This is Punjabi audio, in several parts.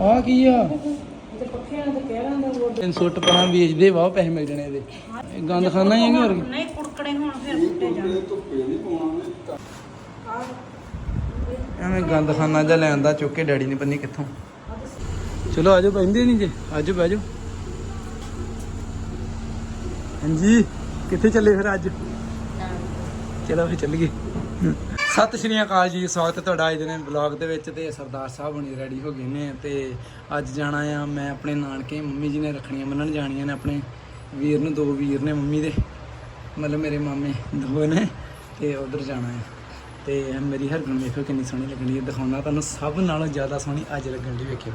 ਆ ਕੀ ਆ? ਤਿੰਨ ਸੁੱਟ ਪਣਾ ਵੇਚਦੇ ਵਾਹ ਪੈਸੇ ਮਿਲ ਜਾਣੇ ਇਹਦੇ। ਇਹ ਗੰਦ ਖਾਣਾ ਹੀ ਹੈਗੇ ਹੋਰ ਕੀ? ਨਹੀਂ ਕੁੜਕੜੇ ਹੁਣ ਫਿਰ ਕੁੱਟੇ ਜਾਣ। ਐਵੇਂ ਗੰਦ ਖਾਨਾ ਜਾਂ ਲੈਂਦਾ ਚੁੱਕ ਕੇ ਡੈਡੀ ਨੇ ਪੰਨੀ ਕਿੱਥੋਂ। ਚਲੋ ਆਜੋ ਪੈਂਦੇ ਨਹੀਂ ਜੇ। ਆਜੋ ਬੈਜੋ ਹਾਂਜੀ ਕਿੱਥੇ ਚੱਲੇ ਫਿਰ ਅੱਜ? ਚਲੋ ਫਿਰ ਚੱਲੀਏ ਸਤਿ ਸ਼੍ਰੀ ਅਕਾਲ ਜੀ, ਸਵਾਗਤ ਹੈ ਤੁਹਾਡਾ ਅੱਜ ਦੇ ਬਲੌਗ ਦੇ ਵਿੱਚ ਤੇ ਸਰਦਾਰ ਸਾਹਿਬ ਹੁਣੀ ਰੈਡੀ ਹੋ ਗਏ ਨੇ ਤੇ ਅੱਜ ਜਾਣਾ ਆ ਮੈਂ ਆਪਣੇ ਨਾਨਕੇ, ਮੰਮੀ ਜੀ ਨੇ ਰੱਖਣੀਆਂ ਮੰਨਣ ਜਾਣੀਆਂ ਨੇ ਆਪਣੇ ਵੀਰ ਨੂੰ, ਦੋ ਵੀਰ ਨੇ ਮੰਮੀ ਦੇ, ਮਤਲਬ ਮੇਰੇ ਮਾਮੇ ਦੋ ਨੇ ਤੇ ਉਧਰ ਜਾਣਾ ਆ। ਤੇ ਮੇਰੀ ਹਰਗੁਣ ਵੇਖੋ ਕਿੰਨੀ ਸੋਹਣੀ ਲੱਗਣੀ ਹੈ ਦਿਖਾਉਣਾ ਤੁਹਾਨੂੰ ਸਭ ਨਾਲੋਂ ਜ਼ਿਆਦਾ ਸੋਹਣੀ ਅੱਜ ਲੱਗਣ ਦੀ ਵੇਖਿਓ।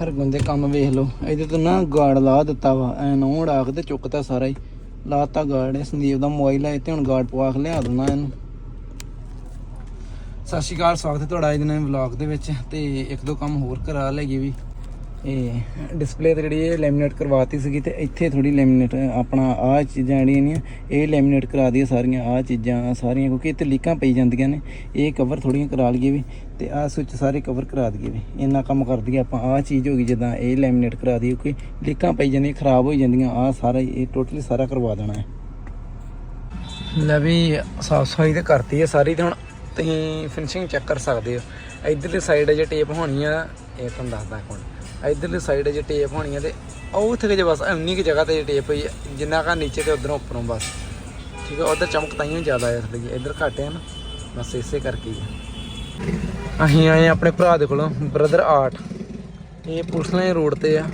ਹਰਗੁਣ ਦੇ ਕੰਮ ਵੇਖ ਲਓ, ਇਹਦੇ ਤੋਂ ਨਾ ਗਾੜ ਲਾ ਦਿੱਤਾ ਵਾ ਐ ਨੌ ਉਡਾ ਤੇ ਚੁੱਕਤਾ ਸਾਰਾ ਹੀ। ਲਾਤਾ ਗਾਰਡ ਹੈ ਸੰਦੀਪ ਦਾ ਮੋਬਾਈਲ ਹੈ ਤੇ ਹੁਣ ਗਾਰਡ ਪਵਾ ਕੇ ਲਿਆ ਦੂੰਗਾ ਇਹਨੂੰ। ਸਤਿ ਸ਼੍ਰੀ ਅਕਾਲ, ਸਵਾਗਤ ਹੈ ਤੁਹਾਡਾ ਅੱਜ ਦੇ ਨਵੇਂ ਵਲੌਗ ਦੇ ਵਿੱਚ ਤੇ ਇੱਕ ਦੋ ਕੰਮ ਹੋਰ ਕਰਾ ਲਈਏ ਵੀ। ਇਹ ਡਿਸਪਲੇ ਤੇ ਜਿਹੜੀ ਇਹ ਲੈਮੀਨੇਟ ਕਰਵਾਤੀ ਸੀਗੀ ਤੇ ਇੱਥੇ ਥੋੜੀ ਲੈਮੀਨੇਟ ਆਪਣਾ ਆਹ ਚੀਜ਼ਾਂ ਜਿਹੜੀਆਂ ਨੇ, ਇਹ ਲੈਮੀਨੇਟ ਕਰਾ ਦਈਏ ਸਾਰੀਆਂ, ਆਹ ਚੀਜ਼ਾਂ ਸਾਰੀਆਂ, ਕਿਉਂਕਿ ਇੱਥੇ ਲੀਕਾਂ ਪਈ ਜਾਂਦੀਆਂ ਨੇ। ਇਹ ਕਵਰ ਥੋੜੀਆਂ ਕਰਾ ਲਈਏ ਵੀ ਤੇ ਆਹ ਸੁੱਚ ਸਾਰੇ ਕਵਰ ਕਰਾ ਦਈਏ ਵੀ। ਇੰਨਾ ਕੰਮ ਕਰ ਦਈਏ ਆਪਾਂ, ਆਹ ਚੀਜ਼ ਹੋ ਗਈ ਜਿੱਦਾਂ ਇਹ ਲੈਮੀਨੇਟ ਕਰਾ ਦਈਏ, ਕਿਉਂਕਿ ਲੀਕਾਂ ਪਈ ਜਾਂਦੀਆਂ, ਖਰਾਬ ਹੋਈ ਜਾਂਦੀਆਂ, ਆਹ ਸਾਰਾ ਹੀ- ਇਹ ਟੋਟਲੀ ਸਾਰਾ ਕਰਵਾ ਦੇਣਾ ਹੈ। ਲੈ ਵੀ ਸਾਫ਼ ਸਫ਼ਾਈ ਤੇ ਕਰਤੀ ਹੈ ਸਾਰੀ ਤੇ ਹੁਣ ਤੁਸੀਂ ਫਿਨਿਸ਼ਿੰਗ ਚੈੱਕ ਕਰ ਸਕਦੇ ਹੋ। ਇਧਰਲੀ ਸਾਈਡ ਜੇ ਟੇਪ ਹੋਣੀ ਆ, ਇਹ ਤੁਹਾਨੂੰ ਦੱਸਦਾ ਹੁਣ ਇਧਰਲੀ ਸਾਈਡ ਜੇ ਟੇਪ ਹੋਣੀ ਆ ਤੇ ਉਹ ਉੱਥੇ ਜੇ ਬਸ ਇੰਨੀ ਕਿ ਜਗ੍ਹਾ ਤੇ ਜੇ ਟੇਪ ਹੋਈ ਆ, ਜਿੰਨਾ ਕਾ ਨੀਚੇ ਤੇ ਉਧਰੋਂ ਉੱਪਰੋਂ ਬਸ। ਠੀਕ ਹੈ ਉਧਰ ਚਮਕ ਤਾਂ ਹੀ ਜ਼ਿਆਦਾ ਹੈ ਥੋੜੀ ਇਧਰ ਘੱਟ ਹੈ ਨਾ ਬਸ ਇਸੇ ਕਰਕੇ ਹੀ ਆ। ਅਸੀਂ ਆਏ ਆ ਆਪਣੇ ਭਰਾ ਦੇ ਕੋਲੋਂ ਬ੍ਰਦਰ ਆਰਟ ਇਹ ਪੁਲਿਸ ਲਾਈਨ ਰੋਡ ਤੇ ਆ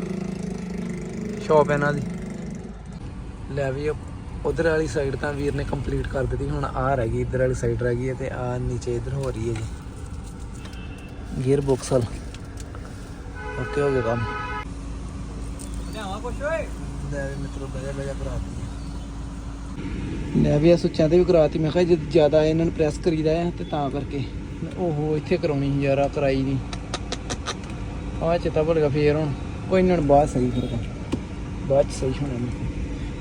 ਸ਼ਾਪ ਇਹਨਾਂ ਦੀ। ਲੈ ਵੀ ਉਧਰ ਵਾਲੀ ਸਾਈਡ ਤਾਂ ਵੀਰ ਨੇ ਕੰਪਲੀਟ ਕਰ ਦਿੱਤੀ ਹੁਣ ਆਹ ਰਹਿ ਗਈ ਇਧਰ ਵਾਲੀ ਸਾਈਡ ਰਹਿ ਗਈ ਹੈ ਤੇ ਆ ਨੀਚੇ ਇਧਰ ਹੋ ਰਹੀ ਹੈ ਜੀ। ਗੀਅਰ ਬਾਕਸ ਓਕੇ ਹੋ ਗਿਆ ਕੰਮ। ਲਿਆਵਾਂ ਕੁਛ ਓਏ? ਲੈ ਵੀ ਮਿੱਤਰੋ ਬਜਾ ਬਜਾ ਕਰਾਤੀ ਲੈ ਵੀ ਆ ਸੁੱਚਾਂ ਤੇ ਵੀ ਕਰਾਤੀ ਮੈਂ ਕਿਹਾ ਜੇ ਜ਼ਿਆਦਾ ਇਹਨਾਂ ਨੂੰ ਪ੍ਰੈਸ ਕਰੀਦਾ ਹੈ ਤੇ ਤਾਂ ਕਰਕੇ। ਓਹੋ ਇੱਥੇ ਕਰਾਉਣੀ ਸੀ ਯਾਰ ਆ ਕਰਾਈ ਨਹੀਂ ਆ ਚੇਤਾ ਭੁੱਲ ਗਿਆ ਫੇਰ ਹੁਣ। ਕੋਈ ਇਹਨਾਂ ਨੂੰ ਬਾਅਦ ਸਹੀ ਫਿਰ ਬਾਅਦ ਸਹੀ ਹੋਣਾ ਨਹੀਂ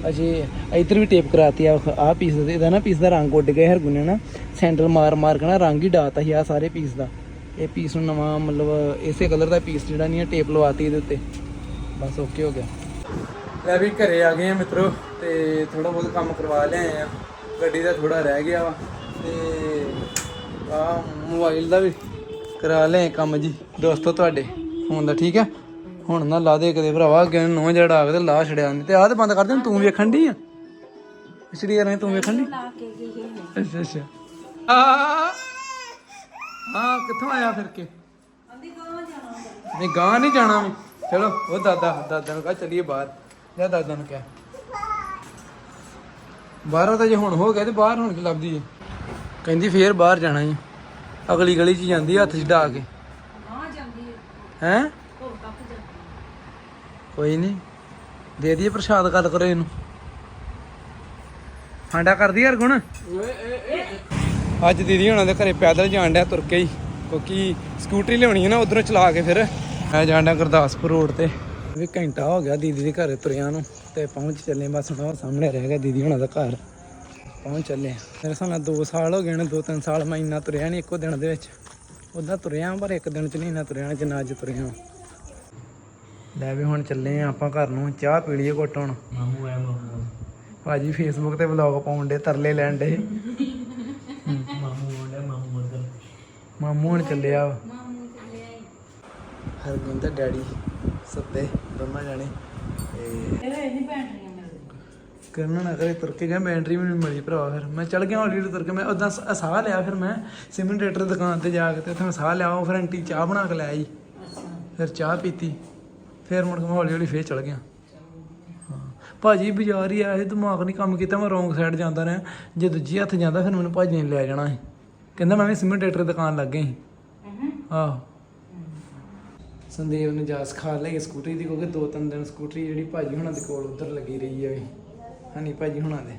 ਅਜੇ ਇਧਰ ਵੀ ਟੇਪ ਕਰਾਤੀ ਆ ਆ ਪੀਸ ਦਾ ਇਹਦਾ ਨਾ ਪੀਸ ਦਾ ਰੰਗ ਉੱਡ ਗਿਆ ਹਰਗੁਣ ਨੇ। ਨਾ ਸੈਂਡਲ ਮਾਰ ਮਾਰ ਕੇ ਨਾ ਰੰਗ ਹੀ ਡਾਤਾ ਸੀ ਆ ਸਾਰੇ ਪੀਸ ਦਾ। ਇਹ ਪੀਸ ਨੂੰ ਨਵਾਂ ਮਤਲਬ ਇਸੇ ਕਲਰ ਦਾ ਪੀਸ ਜਿਹੜਾ ਨਹੀਂ ਹੈ ਟੇਪ ਲਵਾਤੀ ਇਹਦੇ ਉੱਤੇ। ਬਸ ਓਕੇ ਹੋ ਗਿਆ। ਲੈ ਵੀ ਘਰੇ ਆ ਗਏ ਆ ਮਿੱਤਰੋ ਤੇ ਥੋੜਾ ਬਹੁਤ ਕੰਮ ਕਰਵਾ ਲਿਆ ਆ। ਗੱਡੀ ਦਾ ਥੋੜਾ ਰਹਿ ਗਿਆ ਵਾ ਤੇ ਆ ਮੋਬਾਈਲ ਦਾ ਵੀ ਕਰਾ ਲਿਆ ਕੰਮ ਜੀ। ਦੋਸਤੋ ਤੁਹਾਡੇ ਫੋਨ ਦਾ ਠੀਕ ਆ? ਹੁਣ ਨਾ ਲਾ ਦੇ ਕਦੇ ਭਰਾਵਾ, ਅੱਗੇ ਨੋ ਜਿਹੜਾ ਆ ਕੇ ਤੇ ਲਾ ਛੜਿਆ ਨਹੀਂ ਤੇ ਆਹ ਤੇ ਬੰਦ ਕਰ ਦੇ ਤੂੰ ਵੇਖਣ ਦੀ ਆ? ਪਿਛੜੀ ਯਾਰ ਤੂੰ ਵੇਖਣ ਦੀ ਅੱਛਾ ਅੱਛਾ। ਆ। ਹਾਂ ਕਿੱਥੋਂ ਆਇਆ ਫਿਰ ਕੇ? ਅੰਦੀ ਗਾਵਾਂ ਜਾਣਾ ਨਹੀਂ ਗਾਂ ਨਹੀਂ ਜਾਣਾ ਵੀ। ਚਲੋ ਉਹ ਦਾਦਾ ਦਾਦਾ ਨੂੰ ਕਹ ਚਲੀਏ ਬਾਹਰ। ਜਾਂ ਦਾਦਾ ਨੂੰ ਕਹਿ। ਬਾਹਰੋਂ ਤਾਂ ਜੇ ਹੁਣ ਹੋ ਗਿਆ ਤੇ ਬਾਹਰ ਹੁਣ ਕੀ ਲੱਭਦੀ ਏ? ਕਹਿੰਦੀ ਫੇਰ ਬਾਹਰ ਜਾਣਾ ਈ। ਅਗਲੀ ਗਲੀ 'ਚ ਜਾਂਦੀ ਹੱਥ 'ਚ ਢਾ ਕੇ। ਗਾਂ ਜਾਂਦੀ ਹੈ? ਕੋਈ ਨਹੀਂ ਦੇ ਦਈਏ ਪ੍ਰਸ਼ਾਦ ਗੱਲ ਕਰੋ ਇਹਨੂੰ। ਹਾਂਡਾ ਕਰਦੀ ਯਾਰ ਗੁਣ। ਅੱਜ ਦੀਦੀ ਹੁਣਾਂ ਦੇ ਘਰੇ ਪੈਦਲ ਜਾਣ ਡਿਆ ਤੁਰ ਕੇ ਹੀ ਕਿਉਂਕਿ ਸਕੂਟਰੀ ਲਿਆਉਣੀ ਹੈ ਨਾ ਉਧਰੋਂ ਚਲਾ ਕੇ ਫਿਰ। ਮੈਂ ਜਾਣ ਡਿਆ ਗੁਰਦਾਸਪੁਰ ਰੋਡ ਤੇ। ਵੀ ਘੰਟਾ ਹੋ ਗਿਆ ਦੀਦੀ ਦੇ ਘਰੇ ਤੁਰਿਆਂ ਨੂੰ ਤੇ ਪਹੁੰਚ ਚੱਲੇ ਬਸ ਹੁਣ ਸਾਹਮਣੇ ਰਹਿ ਗਿਆ ਦੀਦੀ ਹੁਣਾਂ ਦਾ ਘਰ। ਪਹੁੰਚ ਚੱਲੇ। ਮੇਰੇ ਨਾਲ 2 ਸਾਲ ਹੋ ਗਏ ਨੇ 2-3 ਸਾਲ ਮੈਂ ਇੰਨਾ ਤੁਰਿਆ ਨਹੀਂ ਇੱਕੋ ਦਿਨ ਦੇ ਵਿੱਚ। ਉਦਾਂ ਤੁਰਿਆ ਪਰ ਇੱਕ ਦਿਨ ਚ ਨਹੀਂ ਇੰਨਾ ਤੁਰਿਆ ਜਿੰਨਾ ਅੱਜ ਤੁਰਿਆ ਲੈ ਵੀ ਹੁਣ ਚੱਲੇ ਆ ਆਪਾਂ ਘਰ ਨੂੰ ਚਾਹ ਪੀ ਲਈਏ ਘੁੱਟ ਹੁਣ। ਮਾਮੂ ਆ ਮਾਮੂ। ਭਾਜੀ ਫੇਸਬੁੱਕ ਤੇ ਵਲੌਗ ਪਾਉਣ ਦੇ ਤਰਲੇ ਲੈਣ ਦੇ ਮਾਮੂ ਮੁੰਡਾ ਮਾਮੂ ਮਰਦਰ ਮਾਮੂ ਹੁਣ ਚੱਲਿਆ। ਵਾ। ਮਾਮੂ ਚੱਲਿਆ ਈ ਹਰਗੁਣ ਡੈਡੀ ਸੱਤੇ, ਦੋਨਾਂ ਜਾਣੇ। ਤੇ ਇਹ ਨਹੀਂ ਬੈਟਰੀਆਂ ਮਿਲਦੀ ਕਰਨ ਨਾ ਕਰੇ ਤੁਰ ਕੇ ਗਿਆ, ਬੈਟਰੀ ਵੀ ਮਿਲੀ ਭਰਾ ਫਿਰ। ਮੈਂ ਚੱਲ ਗਿਆ ਹੌਲੀ ਹੌਲੀ ਤੁਰ ਕੇ, ਮੈਂ ਉਦਾਂ ਸਾਹ ਲਿਆ ਫਿਰ ਮੈਂ ਸਿਮਰਨੇਟਰ ਦੁਕਾਨ ਤੇ ਜਾ ਕੇ ਤੇ ਉੱਥੇ ਮੈਂ ਸਾਹ ਲਿਆ, ਉਹ ਫਿਰ ਆਂਟੀ ਚਾਹ ਬਣਾ ਕੇ ਲੈ ਆਈ। ਅੱਛਾ ਫਿਰ ਚਾਹ ਪੀਤੀ। ਫਿਰ ਮੁੜ ਕੇ ਮੈਂ ਹੌਲੀ ਹੌਲੀ ਫੇਰ ਚੱਲ ਗਿਆ। ਹਾਂ। ਭਾਜੀ ਬਾਜ਼ਾਰ ਹੀ ਆਇਆ ਸੀ ਦਿਮਾਗ ਨਹੀਂ ਕੰਮ ਕੀਤਾ, ਮੈਂ ਰੋਂਗ ਸਾਈਡ ਜਾਂਦਾ ਰਿਹਾ। ਜੇ ਦੂਜੀ ਹੱਥ ਜਾਂਦਾ, ਫਿਰ ਮੈਨੂੰ ਭਾਜੀ ਨੇ ਲੈ ਜਾਣਾ ਸੀ। ਕਹਿੰਦਾ ਮੈਂ ਵੀ ਸਿਮਰਨੇਟਰ ਦੁਕਾਨ ਲੱਗ ਗਈ। ਹੂੰ ਆਹੋ। ਸੰਦੀਪ ਨੇ ਜਾ ਸਿਖਾ ਲਈ ਸਕੂਟਰੀ ਦੀ ਕਿਉਂਕਿ ਦੋ ਤਿੰਨ ਦਿਨ ਸਕੂਟਰੀ ਜਿਹੜੀ ਭਾਜੀ ਹੁਣਾਂ ਦੇ ਕੋਲ ਉਧਰ ਲੱਗੀ ਰਹੀ ਹੈ ਵੀ। ਹਨੀ ਭਾਜੀ ਹੁਣਾਂ ਦੇ।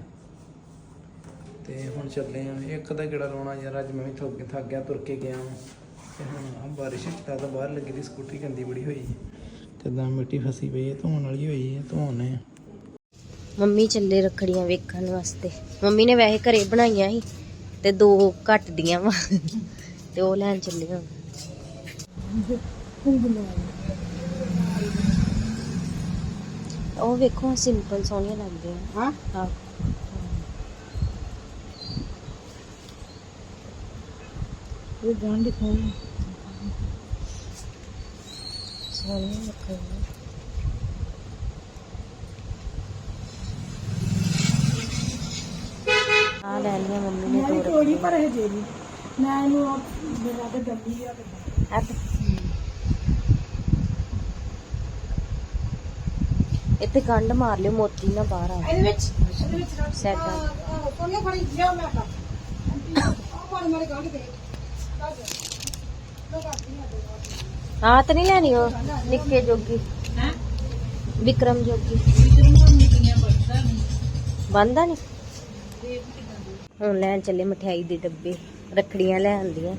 ਤੇ ਹੁਣ ਚੱਲੇ ਆ ਇੱਕ ਦਾ ਕਿਹੜਾ ਰੋਣਾ ਯਾਰ ਅੱਜ ਮੈਂ ਵੀ ਥੱਕ ਥੱਕ ਗਿਆ ਤੁਰ ਕੇ ਗਿਆ ਵਾਂ। ਤੇ ਹੁਣ ਆ ਬਾਰਿਸ਼ ਚ ਤਾਂ ਬਾਹਰ ਲੱਗੀ ਦੀ ਸਕੂਟਰੀ ਗੰਦੀ ਬੜੀ ਹੋਈ। ਤੇ ਤਾਂ ਮਿੱਟੀ ਫਸੀ ਪਈ ਹੈ ਧੋਣ ਵਾਲੀ ਹੋਈ ਹੈ ਧੋਣੇ ਮੰਮੀ ਚੱਲੇ ਰੱਖੜੀਆਂ ਵੇਖਣ ਵਾਸਤੇ। ਮੰਮੀ ਨੇ ਵੈਸੇ ਘਰੇ ਬਣਾਈਆਂ ਸੀ। ਤੇ ਦੋ ਘੱਟ ਦੀਆਂ ਵਾ। ਤੇ ਉਹ ਲੈਣ ਚੱਲੇ ਹੁਣ ਉਹ ਵੇਖੋ ਸਿੰਪਲ ਸੋਹਣੀਆਂ ਲੱਗਦੀਆਂ ਹਾਂ? ਹਾਂ। ਇਹ ਗਾਂ ਦਿਖਾਉਂ ਸੋਹਣੀਆਂ ਲੱਗਦੀਆਂ। ਆ ਲੈ ਲਿਆ ਮੰਮੀ ਨੇ ਦੋ ਰੱਖੜੀਆਂ ਪਰ ਇਹ ਜੇ ਮੈਂ ਇਹਨੂੰ ਮੇਰਾ ਤੇ ਡੱਬੀ ਆ ਆ ਤੇ। ਇੱਥੇ ਗੰਢ ਮਾਰ ਲਿਓ ਮੋਤੀ ਨਾ ਬਾਹਰ ਆ। ਇਹਦੇ ਵਿੱਚ? ਇਹਦੇ ਵਿੱਚ ਸੈਟ ਆ ਕੋਨੇ ਫੜੀ ਲਿਆ ਮੈਂ ਕਾ ਉਹ ਮਾਰੇ ਮਾਰੇ ਗਾਂ ਦੇ ਹਾਂ ਤਾਂ ਨਹੀਂ ਲੈਣੀ ਉਹ ਨਿੱਕੇ ਜੋਗੀ। ਹੈ? ਵਿਕਰਮ ਜੋਗੀ। ਬੰਦਾ ਨਹੀਂ। ਹੁਣ ਲੈਣ ਚੱਲੇ ਮਠਿਆਈ ਦੇ ਡੱਬੇ ਰੱਖੜੀਆਂ ਲੈ ਆਂਦੀਆਂ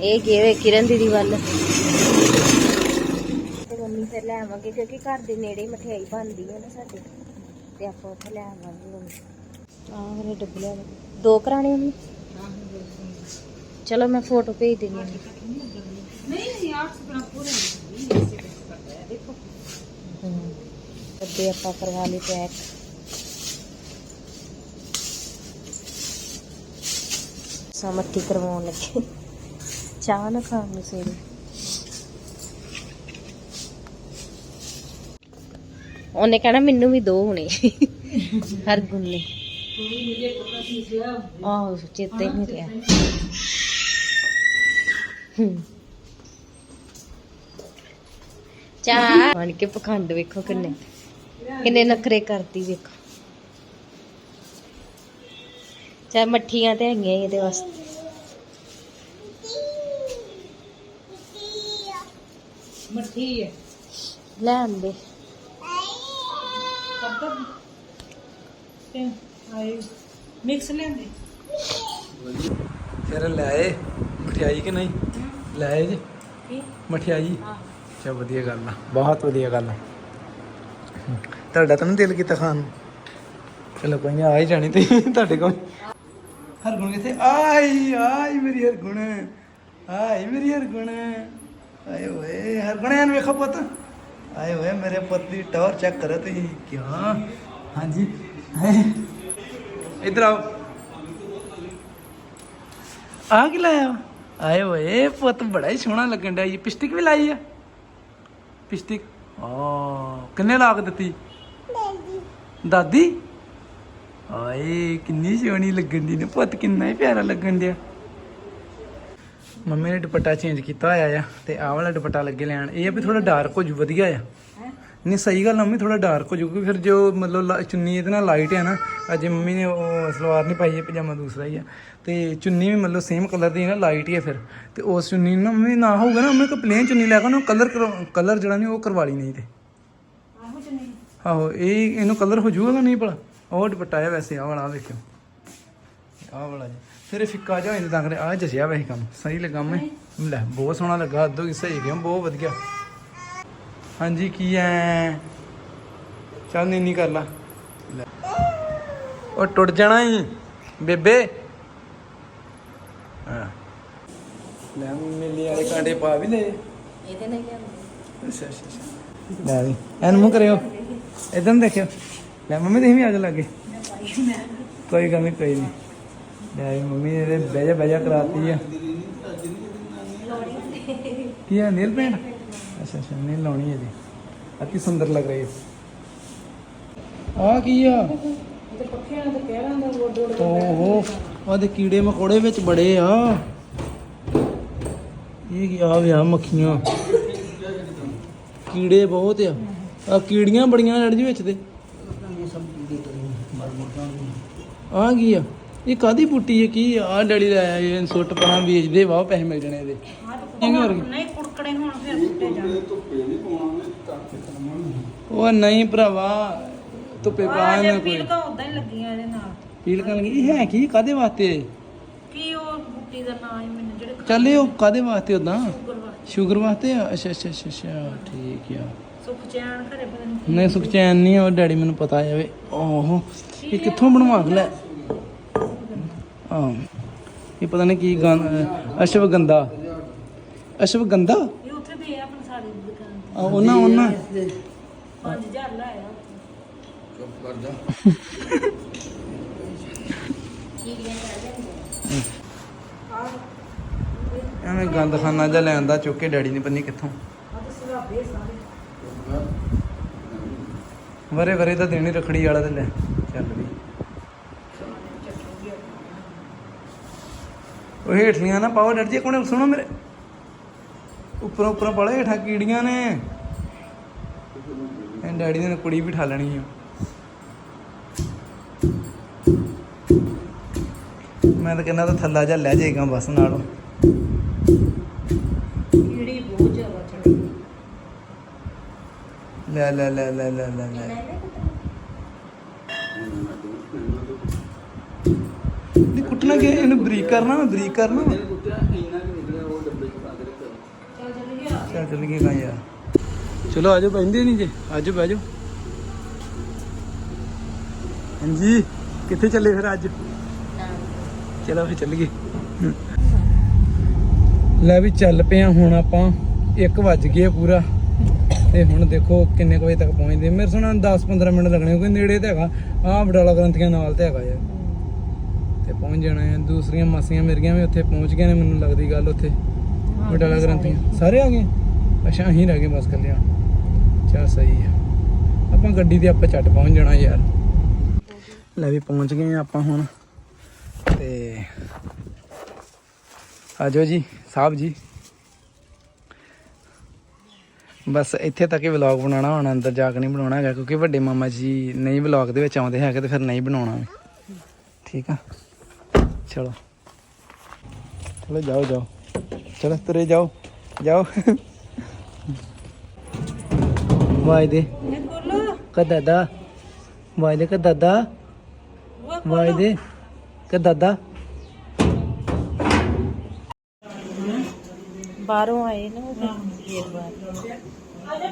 ਇਹ ਗਏ ਕਿਰਨ ਦੀਦੀ ਵੱਲ? ਤੇ ਮੰਮੀ ਫਿਰ ਲੈ ਆਵਾਂਗੇ ਕਿਉਂਕਿ ਘਰ ਦੇ ਨੇੜੇ ਮਠਿਆਈ ਬਣਦੀ ਹੈ ਨਾ ਸਾਡੇ। ਤੇ ਆਪਾਂ ਉੱਥੇ ਲੈ ਆਵਾਂਗੇ ਆਹ ਮੇਰੇ ਡੱਬੇ ਲੈ। ਦੋ ਕਰਾਣੇ ਮੰਮੀ? ਚਲੋ ਮੈਂ ਫੋਟੋ ਭੇਜ ਦਿੰਦੀ ਹਾਂ। ਨਹੀਂ ਨਹੀਂ ਆਹ ਸੁਪਨਾ ਪੂਰੇ ਦੇਖੋ। ਹਮ, ਡੱਬੇ ਆਪਾਂ ਕਰਵਾ ਲਈ ਪੈਕ। ਮੱਠੀ ਕਰਵਾਉਣ ਲੱਗੇ। ਚਾਹ ਨਾ ਖਾਣ ਨੂੰ ਸਵੇਰੇ। ਉਹਨੇ ਕਹਿਣਾ ਮੈਨੂੰ ਵੀ ਦੋ ਹੁਣੇ। ਹਰ ਗੁਣ ਨੇ। ਆਹੋ ਚੇਤੇ ਨਹੀਂ ਰਿਹਾ। ਚਾਹ। ਬਣ ਕੇ ਪਖੰਡ ਵੇਖੋ ਕਿੰਨੇ। ਕਿੰਨੇ ਨਖਰੇ ਕਰਦੀ ਵੇਖੋ। ਚਾਹ ਮੱਠੀਆਂ ਤੇ ਹੈਗੀਆਂ ਇਹਦੇ ਵਾਸਤੇ। ਮੱਠੀ ਹੈ। ਲੈ ਆਂਦੇ। ਤੱਕ ਤੇ ਆਏ। ਮਿਕਸ ਲੈਂਦੇ ਫਿਰ ਲੈ ਆਏ। ਮਠਿਆਈ ਕਿ ਨਹੀਂ? ਲੈ ਆਏ ਜੀ। ਮਠਿਆਈ। ਚਾ ਵਧੀਆ ਗੱਲ ਆ। ਬਹੁਤ ਵਧੀਆ ਗੱਲ ਆ। ਤੁਹਾਡਾ ਤਾਂ ਨੀ ਦਿਲ ਕੀਤਾ ਖਾਣ ਨੂੰ। ਚਲੋ ਕੋਈ ਨਹੀਂ ਆ ਹੀ ਜਾਣੀ ਤੇ ਤੁਹਾਡੇ ਕੋਲ। ਆਈ ਆਈ ਮੇਰੀ ਹਰਗੁਣ ਆਈ ਮੇਰੀ ਹਰਗੁਣ। ਆਏ ਓਏ ਹਰਗੁਣ ਐਨ ਵੇਖੋ ਪੁੱਤ। ਆਏ ਓਏ ਮੇਰੇ ਪੁੱਤ ਦੀ ਟੌਰ ਚੈੱਕ ਕਰੋ ਤੁਸੀਂ ਕਿਉਂ? ਹਾਂਜੀ? ਇੱਧਰ ਆਓ। ਆ ਕੀ ਲਾਇਆ? ਆਏ ਓਏ ਪੁੱਤ ਬੜਾ ਹੀ ਸੋਹਣਾ ਲੱਗਣ ਡਿਆ ਜੀ। ਪਿਸਟਿਕ ਵੀ ਲਾਈ ਆ? ਪਿਸਟਿਕ ਆ ਕਿੰਨੇ ਲਾ ਕੇ ਦਿੱਤੀ? ਦਾਦੀ? ਆਏ ਕਿੰਨੀ ਸੋਹਣੀ ਲੱਗਣ ਦੀ ਨੇ। ਪੁੱਤ ਕਿੰਨਾ ਹੀ ਪਿਆਰਾ ਲੱਗਣ ਡਿਆ ਮੰਮੀ ਨੇ ਦੁਪੱਟਾ ਚੇਂਜ ਕੀਤਾ ਹੋਇਆ ਆ ਤੇ ਆਹ ਵਾਲਾ ਦੁਪੱਟਾ ਲੱਗੇ ਲੈਣ। ਇਹ ਆ ਵੀ ਥੋੜਾ ਡਾਰਕ ਹੋ ਜੂ ਵਧੀਆ ਆ। ਨਹੀਂ ਸਹੀ ਗੱਲ ਆ, ਮੰਮੀ ਥੋੜਾ ਡਾਰਕ ਹੋ ਜੂਗੀ ਫਿਰ ਜੋ ਮਤਲਬ ਚੁੰਨੀ ਇਹਦੇ ਨਾਲ ਲਾਈਟ ਹੈ ਨਾ ਅੱਜ ਮੰਮੀ ਨੇ ਉਹ ਸਲਵਾਰ ਨਹੀਂ ਪਾਈ ਹੈ ਪਜਾਮਾ ਦੂਸਰਾ ਹੀ ਆ। ਤੇ ਚੁੰਨੀ ਵੀ ਮਤਲਬ ਸੇਮ ਕਲਰ ਦੀ ਨਾ ਲਾਈਟ ਹੀ ਹੈ ਫਿਰ। ਤੇ ਉਸ ਚੁੰਨੀ ਨੂੰ ਮੰਮੀ ਨਾ ਹੋਊਗਾ ਨਾ ਮੰਮੀ ਕੋ ਪਲੇਨ ਚੁੰਨੀ ਲੈ ਕੇ ਉਹਨੂੰ ਕਲਰ ਕਲਰ ਜਿਹੜਾ ਨਹੀਂ ਉਹ ਕਰਵਾ ਲਈ ਨਹੀਂ ਤੇ। ਆਹੋ ਇਹ ਇਹਨੂੰ ਕਲਰ ਹੋ ਜਾਊਗਾ ਕਿ ਨਹੀਂ ਭਲਾ? ਉਹ ਦੁਪੱਟਾ ਹੈ ਵੈਸੇ ਆਹ ਵਾਲਾ ਆਹ ਵੇਖਿਓ। ਆਹ ਵਾਲਾ ਜੀ ਫਿਰ ਇਹ ਫਿੱਕਾ ਜਿਹਾ ਹੋ ਜਾਂਦਾ ਤਾਂ ਕਰੇ ਆਹ ਜਸਿਆ ਵੈਸੇ ਕੰਮ। ਸਹੀ ਲੱਗਾ ਮੈਂ ਲੈ ਬਹੁਤ ਸੋਹਣਾ ਲੱਗਾ ਅੱਧੋ ਕੀ ਸਹੀ ਗਿਆ ਬਹੁਤ ਵਧੀਆ। ਹਾਂਜੀ ਕੀ ਐ? ਚੱਲ ਨਹੀਂ ਨਹੀਂ ਕਰ ਲਾ। ਉਹ ਟੁੱਟ ਜਾਣਾ ਹੀ ਬੇਬੇ। ਹਾਂ। ਲੈ ਮਿਲੀ ਵਾਲੇ ਕਾਂਡੇ ਪਾ ਵੀ ਲੈ ਇਹਦੇ ਨਾਲ ਲਿਆਂਦੇ ਅੱਛਾ ਅੱਛਾ ਅੱਛਾ। ਲੈ ਐਨ ਮੂੰਹ ਕਰਿਓ। ਇਦਾਂ ਦੇਖਿਓ। ਲੈ ਮੰਮੀ ਤੁਸੀਂ ਵੀ ਆ ਜਾ ਲਾਗੇ। ਕੋਈ ਗੱਲ ਨਹੀਂ ਕੋਈ ਨਹੀਂ ਲੈ ਮੰਮੀ ਨੇ ਤੇ ਬਹਿ ਜਾ ਬਹਿ ਜਾ ਕਰਾਤੀ ਆ। ਕੀ ਆ ਨੀਲ ਪੈਂਟ? ਅੱਛਾ ਅੱਛਾ ਨੀਲ ਲਾਉਣੀ ਹੈ ਜੀ। ਅਤੀ ਸੁੰਦਰ ਲੱਗ ਰਹੀ ਹੈ ਆ ਕੀ ਆ? ਓਹੋ ਉਹਦੇ ਕੀੜੇ ਮਕੌੜੇ ਵਿੱਚ ਬੜੇ ਆ। ਇਹ ਕੀ ਆ ਵਿਆ ਮੱਖੀਆਂ। ਕੀੜੇ ਬਹੁਤ ਆ। ਆ ਕੀੜੀਆਂ ਬੜੀਆਂ ਲੜ ਜੀ ਵਿੱਚ ਤੇ। ਆ ਕੀ ਆ? ਇਹ ਕਾਦੀ ਬੂਟੀ ਹੈ ਕੀ ਆ? ਡੈਡੀ ਲੈ ਆਇਆ ਇਹ ਸੁੱਟ ਪਰਾਂ ਵੇਚਦੇ ਵਾਹ ਪੈਸੇ ਮਿਲ ਜਾਣੇ ਇਹਦੇ ਕਿੰਨੇ ਹੋਰ ਕੀ? ਨਹੀਂ ਕੁੜਕੜੇ ਹੁਣ ਫਿਰ ਜਾਣ। ਉਹ ਨਹੀਂ ਭਰਾਵਾ ਧੁੱਪੇ ਆਹ ਪਾਣ ਜੇ ਕੋਈ। ਪੀਲਕਾਂ ਉਦਾਂ ਹੀ ਲੱਗੀਆਂ ਇਹਦੇ ਨਾਲ। ਪੀਲ ਕਰਨ ਲੱਗੀ? ਇਹ ਹੈ ਕੀ? ਕਾਦੇ ਵਾਸਤੇ? ਕੀ ਉਹ ਬੁੱਟੀ ਦਾ ਨਾਂ ਹੈ ਮੈਨੂੰ ਜਿਹੜੇ ਚੱਲ ਉਹ ਕਾਦੇ ਵਾਸਤੇ ਉਦਾਂ ਸ਼ੂਗਰ ਵਾਸਤੇ। ਆ? ਅੱਛਾ ਅੱਛਾ ਅੱਛਾ ਅੱਛਾ ਠੀਕ ਆ। ਸੁਖ ਚੈਨ ਘਰੇ ਪਤਾ ਨਹੀਂ ਸੁਖਚੈਨ ਨਹੀਂ ਉਹ ਡੈਡੀ ਮੈਨੂੰ ਪਤਾ ਜਾਵੇ ਓਹੋ ਇਹ ਕਿੱਥੋਂ ਬਣਵਾ ਲੈ ਆ ਇਹ ਪਤਾ ਨਹੀਂ ਕੀ ਗੰਦ ਅਸ਼ਵਗੰਧਾ ਅਸ਼ਵਗੰਧਾ ਇਹ ਉੱਥੇ ਵੀ ਹੈ ਆਪਣੀ ਸਾਰੀ ਦੁਕਾਨ ਆ ਉਹਨਾਂ ਉਹਨਾਂ। 5000 ਲਾਇਆ ਐਵੇਂ ਗੰਦ ਖਾਨਾ ਜਿਹਾ ਲੈਂਦਾ ਚੁੱਕ ਕੇ ਡੈਡੀ ਨੇ ਪੰਨੀ ਕਿੱਥੋਂ। ਵਰੇ ਵਰੇ ਤਾਂ ਦੇਣੀ ਰਖੜੀ ਵਾਲਾ ਤੇ ਲੈ, ਚੱਲ ਵੀ। ਉਹ ਹੇਠਲੀਆਂ ਨਾ ਪਾਓ ਡਰ ਜੀ ਕੋਣੇ ਸੁਣੋ ਮੇਰੇ। ਉੱਪਰੋਂ ਉੱਪਰੋਂ ਪਾਲੇ ਹੇਠਾਂ ਕੀੜੀਆਂ ਨੇ। ਇਹ ਡੈਡੀ ਨੇ ਕੁੜੀ ਵੀ ਠਾਲਣੀ ਆ। ਮੈਂ ਤਾਂ ਕਹਿੰਦਾ ਤਾਂ ਥੱਲਾ ਜਾ ਲੈ ਜਾਏਗਾ ਬਸ ਨਾਲੋਂ। ਕੀੜੀ ਬਹੁਤ ਜ਼ਿਆਦਾ ਚੜੀ ਲੈ ਲੈ ਲੈ ਲੈ ਲੈ ਲੈ ਲੈ। ਨਹੀਂ ਕੁੱਟਣਾ ਕਿ ਇਹਨੂੰ ਬਰੀਕ ਕਰਨਾ ਵਾ, ਬਰੀਕ ਕਰਨਾ। ਵਾ। ਚੱਲ ਚੱਲ ਗਏ ਗਾ ਯਾਰ ਚਲੋ ਆਜੋ ਬੈਠਦੇ ਨਹੀਂ ਜੇ। ਆਜੋ ਬਹਿ ਜਾਓ। ਹਾਂਜੀ ਕਿੱਥੇ ਚੱਲੇ ਫਿਰ ਅੱਜ? ਚਲੋ ਫਿਰ ਚੱਲੀਏ। ਲੈ ਵੀ ਚੱਲ ਪਿਆ ਹੁਣ ਆਪਾਂ। 1 ਵੱਜ ਗਏ ਆ ਪੂਰਾ। ਤੇ ਹੁਣ ਦੇਖੋ ਕਿੰਨੇ ਕੁ ਵਜੇ ਤੱਕ ਪਹੁੰਚਦੇ। ਮੇਰੇ ਸੁਣਾ 10-15 ਮਿੰਟ ਲੱਗਣੇ ਕਿਉਂਕਿ ਨੇੜੇ ਤੇ ਹੈਗਾ। ਆਹ ਬਡਾਲਾ ਗ੍ਰੰਥੀਆਂ ਨਾਲ ਤੇ ਹੈਗਾ ਯਾਰ। ਤੇ ਪਹੁੰਚ ਜਾਣਾ ਹੈ ਦੂਸਰੀਆਂ ਮਾਸੀਆਂ ਮੇਰੀਆਂ ਵੀ ਉੱਥੇ ਪਹੁੰਚ ਗਈਆਂ ਨੇ ਮੈਨੂੰ ਲੱਗਦੀ ਗੱਲ ਉੱਥੇ। ਬਡਾਲਾ ਗ੍ਰੰਥੀਆਂ। ਸਾਰੇ ਆ ਗਏ? ਅੱਛਾ ਅਸੀਂ ਰਹਿ ਗਏ ਬਸ ਕੱਲਿਆ ਚਾ ਸਹੀ ਆ। ਆਪਾਂ ਗੱਡੀ ਤੇ ਆਪਾਂ ਝੱਟ ਪਹੁੰਚ ਜਾਣਾ ਯਾਰ। ਲੈ ਵੀ ਪਹੁੰਚ ਗਏ ਆ ਆਪਾਂ ਹੁਣ। ਤੇ ਆਜੋ ਜੀ ਸਾਹਿਬ ਜੀ। ਬਸ ਇੱਥੇ ਤੱਕ ਹੀ ਵਲੌਗ ਬਣਾਉਣਾ, ਹੁਣ ਅੰਦਰ ਜਾ ਕੇ ਨਹੀਂ ਬਣਾਉਣਾ ਹੈਗਾ, ਕਿਉਂਕਿ ਵੱਡੇ ਮਾਮਾ ਜੀ ਨਹੀਂ ਵਲੌਗ ਦੇ ਵਿੱਚ ਆਉਂਦੇ ਹੈਗੇ ਤੇ ਫਿਰ ਨਹੀਂ ਬਣਾਉਣਾ ਠੀਕ ਆ? ਚਲੋ। ਚਲੋ ਜਾਓ ਜਾਓ। ਚਲੋ ਤੁਰੇ ਜਾਓ ਜਾਓ। ਵਾਇਦੇ ਇਹ ਕੋਲੋ ਕਦਾਦਾ ਵਾਇਦੇ ਕਦਾਦਾ ਵਾਇਦੇ ਦਾਦਾ? ਬਾਹਰੋਂ ਆਏ ਨਾ ਉਹ ਗੇਟ ਬਾਹਰ। ਹੈ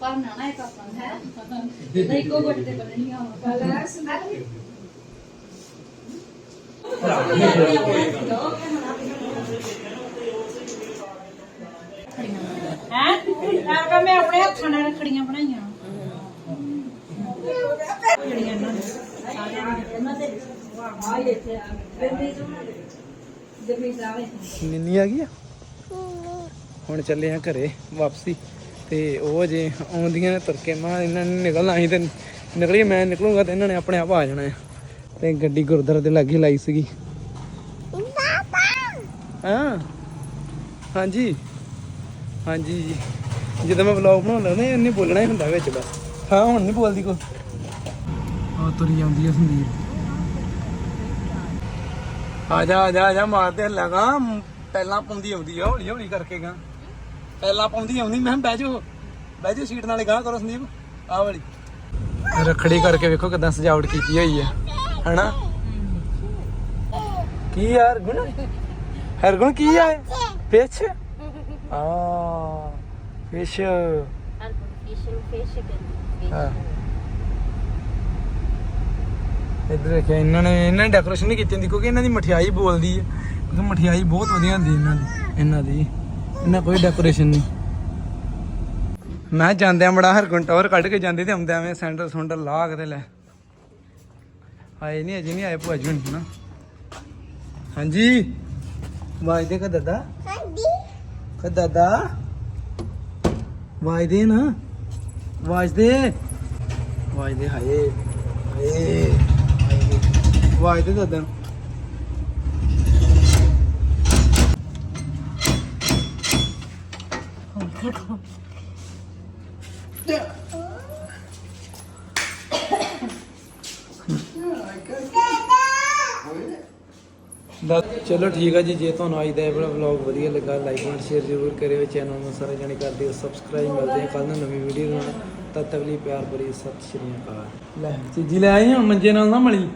ਭਰਨਾ ਨਾ ਇੱਕ ਆਪਾਂ ਨਾਲ ਰੱਖੜੀਆਂ ਬਣਾਈਆਂ ਰੱਖੜੀਆਂ ਇਹਨਾਂ ਨੇ ਸਾਰਿਆਂ ਨੇ ਇਹਨਾਂ ਦੇ ਵਾਹ ਇਹ ਇੱਥੇ ਆ ਗਏ ਜਮੀ ਜਾਵੇ ਨਿੰਨੀ ਆ ਗਈ ਆ? ਹੁਣ ਚੱਲੇ ਆ ਘਰੇ ਵਾਪਸੀ ਤੇ ਉਹ ਜੇ ਆਉਂਦੀਆਂ ਨੇ ਤੁਰ ਕੇ ਮਾਂ ਇਹਨਾਂ ਨੇ ਨਿਕਲਣਾ ਸੀ ਤੇ ਨਿਕਲੀ ਮੈਂ ਨਿਕਲੂੰਗਾ ਤੇ ਇਹਨਾਂ ਨੇ ਆਪਣੇ ਆਪ ਆ ਜਾਣਾ ਆ। ਤੇ ਗੱਡੀ ਗੁਰਦੁਆਰੇ ਦੇ ਲਾਗੇ ਲਾਈ ਸੀਗੀ। ਹਾਂ। ਹਾਂਜੀ। ਹਾਂਜੀ ਜੀ। ਜਦੋਂ ਮੈਂ ਵਲੌਗ ਬਣਾਉਂਦਾ ਨਾ ਇਹਨੇ ਬੋਲਣਾ ਹੀ ਹੁੰਦਾ ਵਿੱਚ ਬਸ। ਹਾਂ, ਹੁਣ ਨਹੀਂ ਬੋਲਦੀ ਕੋ ਉਹ ਤੁਰੀ ਜਾਂਦੀ ਹੈ ਸੰਦੀਪ। ਆ ਜਾ ਆ ਜਾ ਆ ਜਾ ਮਾਰਦੇ ਲਗਾ ਪਹਿਲਾਂ ਪਾਉਂਦੀ ਆਉਂਦੀ ਆ, ਹੌਲੀ ਹੌਲੀ ਕਰਕੇ ਗਾ। ਪਹਿਲਾਂ ਪਾਉਂਦੀ ਆਉਂਦੀ, ਮੈਂ ਕਿਹਾ ਬਹਿ ਜਾਓ। ਬਹਿ ਜਾਓ ਸੀਟ ਨਾਲੇ ਗਾਂ ਕਰੋ ਸੰਦੀਪ। ਆਹ ਵਾਲੀ। ਰਖੜੀ ਕਰਕੇ ਵੇਖੋ ਕਿਦਾਂ ਸਜਾਵਟ ਕੀਤੀ ਹੋਈ ਆ। ਹਨਾ? ਕੀ ਯਾਰ ਗੁਣ ਹਰਗੁਣ ਕੀ ਆ? ਫਿਸ਼ ਆ ਫਿਸ਼ ਫਿਸ਼ ਫਿਸ਼ ਹਾਂ। ਇੱਧਰ ਦੇਖਿਆ, ਇਹਨਾਂ ਨੇ ਇਹਨਾਂ ਨੇ ਡੈਕੋਰੇਸ਼ਨ ਨਹੀਂ ਕੀਤੀ ਹੁੰਦੀ, ਕਿਉਂਕਿ ਇਹਨਾਂ ਦੀ ਮਠਿਆਈ ਬੋਲਦੀ ਹੈ ਕਿਉਂਕਿ ਮਠਿਆਈ ਬਹੁਤ ਵਧੀਆ ਹੁੰਦੀ ਇਹਨਾਂ ਦੀ ਇਹਨਾਂ ਦੀ। ਇਹਨਾਂ ਕੋਈ ਡੈਕੋਰੇਸ਼ਨ ਨਹੀਂ। ਮੈਂ ਜਾਂਦਿਆਂ ਬੜਾ ਹਰਗੁਣ ਟਾਵਰ ਕੱਢ ਕੇ ਜਾਂਦੇ ਤੇ ਆਉਂਦਿਆਂ ਮੈਂ ਸੈਂਟਰ ਸੁੰਡਰ ਲਾ ਕੇ ਤੇ ਲੈ। ਆਏ ਨਹੀਂ ਅਜੇ ਨਹੀਂ ਆਏ ਭੂਆ ਜੀ ਹੁਣ ਨਾ ਹਾਂਜੀ? ਵਾਜ ਦੇ ਕਾ ਦਾਦਾ? ਹਾਂਜੀ। ਕਾ ਦਾਦਾ? ਵਾਜ ਦੇ ਨਾ। ਵਾਜ ਦੇ। ਵਾਜ ਦੇ ਹਾਏ ਹਾਏ ਹਾਏ। ਵਾਜ ਦੇ ਦਾਦਾ ਨੂੰ। ਚਲੋ ਠੀਕ ਆ ਜੀ, ਜੇ ਤੁਹਾਨੂੰ ਅੱਜ ਦਾ ਇਹ ਵਲੌਗ ਵਧੀਆ ਲੱਗਾ ਲਾਈਕ ਐਂਡ ਸ਼ੇਅਰ ਜ਼ਰੂਰ ਕਰਿਓ ਚੈਨਲ ਨੂੰ। ਸਾਰੇ ਜਣੇ ਕਰ ਦਿਓ ਸਬਸਕ੍ਰਾਈਬ ਮਿਲਦੇ ਆ ਕੱਲ ਨੂੰ ਨਵੀਂ ਵੀਡੀਓ ਨਾਲ। ਤਦ ਤੱਕ ਲਈ ਪਿਆਰ ਭਰੀ ਸਤਿ ਸ਼੍ਰੀ ਅਕਾਲ। ਲੈ ਚੀਜੀ ਲੈ ਆਈ ਹੁਣ ਮੰਜੇ ਨਾਲ ਨਾ ਮਲੀ।